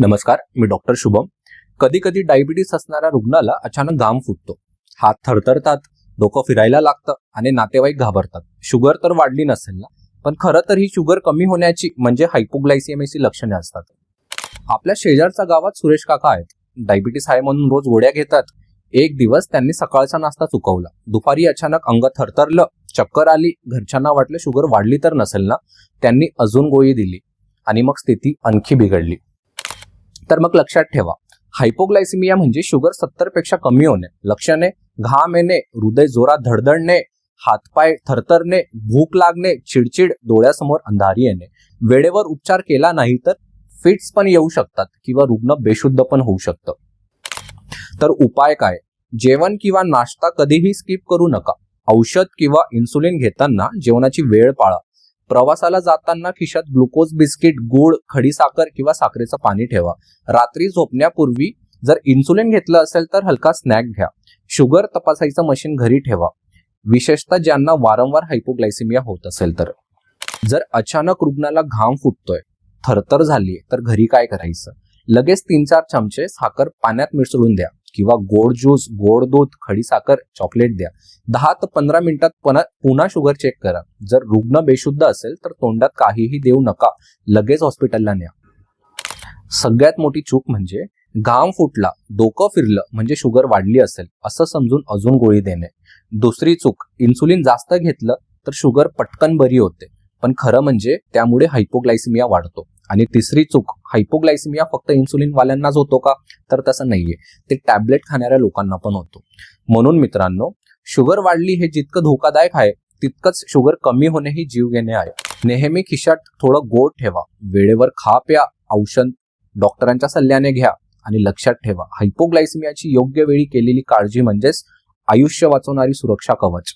नमस्कार मी डॉक्टर शुभम. कधी कधी डायबिटीस असणाऱ्या रुग्णाला अचानक घाम फुटतो. हात थरथरतात डोकं फिरायला लागतं आणि नातेवाईक घाबरतात. शुगर तर वाढली नसेल ना? पण खरं तर ही शुगर कमी होण्याची म्हणजे हायपोग्लायसिएमेची लक्षणे असतात. आपल्या शेजारच्या गावात सुरेश काका आहेत. डायबिटीस आहे म्हणून रोज गोड्या घेतात. एक दिवस त्यांनी सकाळचा नाश्ता चुकवला. दुपारी अचानक अंग थरथरलं चक्कर आली घरच्यांना वाटलं शुगर वाढली तर नसेल ना? त्यांनी अजून गोळी दिली आणि मग स्थिती आणखी बिघडली. तर मग लक्षात ठेवा. हायपोग्लायसिमिया म्हणजे शुगर सत्तरपेक्षा कमी होणे. लक्षणे घाम येणे हृदय जोरात धडधडणे हातपाय थरथरणे भूक लागणे चिडचिड डोळ्यासमोर अंधारी येणे. वेळेवर उपचार केला नाही तर फिट्स पण येऊ शकतात किंवा रुग्ण बेशुद्ध पण होऊ शकतं. तर उपाय काय? जेवण किंवा नाश्ता कधीही स्किप करू नका. औषध किंवा इन्सुलिन घेताना जेवणाची वेळ पाळा. प्रवासाला जाताना खिशात ग्लुकोज बिस्किट गुळ खडीसाखर किंवा साखरेचं पाणी ठेवा. रात्री झोपण्यापूर्वी जर इन्सुलिन घेतलं असेल तर हलका स्नॅक घ्या. शुगर तपासायचं मशीन घरी ठेवा. विशेषतः ज्यांना वारंवार हायपोग्लायसिमिया होत असेल तर. जर अचानक रुग्णाला घाम फुटतोय थरथर झालीय तर घरी काय करायचं? लगेच तीन चार चमचे साखर पाण्यात मिसळून द्या. किंवा गोड ज्यूस गोड दूध खडीसाखर चॉकलेट द्या. दहा ते पंधरा मिनिटात पुन्हा पुन्हा शुगर चेक करा. जर रुग्ण बेशुद्ध असेल तर तोंडात काहीही देऊ नका. लगेच हॉस्पिटलला न्या. सगळ्यात मोठी चूक म्हणजे घाम फुटला डोकं फिरलं म्हणजे शुगर वाढली असेल असं समजून अजून गोळी देणे. दुसरी चूक इन्सुलिन जास्त घेतलं तर शुगर पटकन बरी होते. पण खरं म्हणजे त्यामुळे हायपोग्लायसिमिया वाढतो. आणि तिसरी चूक हायपोग्लायसिमिया फक्त इन्सुलिनवाल्यांनाच होतो का? तर तसं नाहीये. ते टॅबलेट खाणाऱ्या लोकांना पण होतो. म्हणून मित्रांनो शुगर वाढली हे जितकं धोकादायक आहे तितकंच शुगर कमी होणे ही जीव घेणे आहे. नेहमी खिशात थोडं गोड ठेवा. वेळेवर खा प्या. औषध डॉक्टरांच्या सल्ल्याने घ्या आणि लक्षात ठेवा. हायपोग्लायसिमियाची योग्य वेळी केलेली काळजी म्हणजेच आयुष्य वाचवणारी सुरक्षा कवच.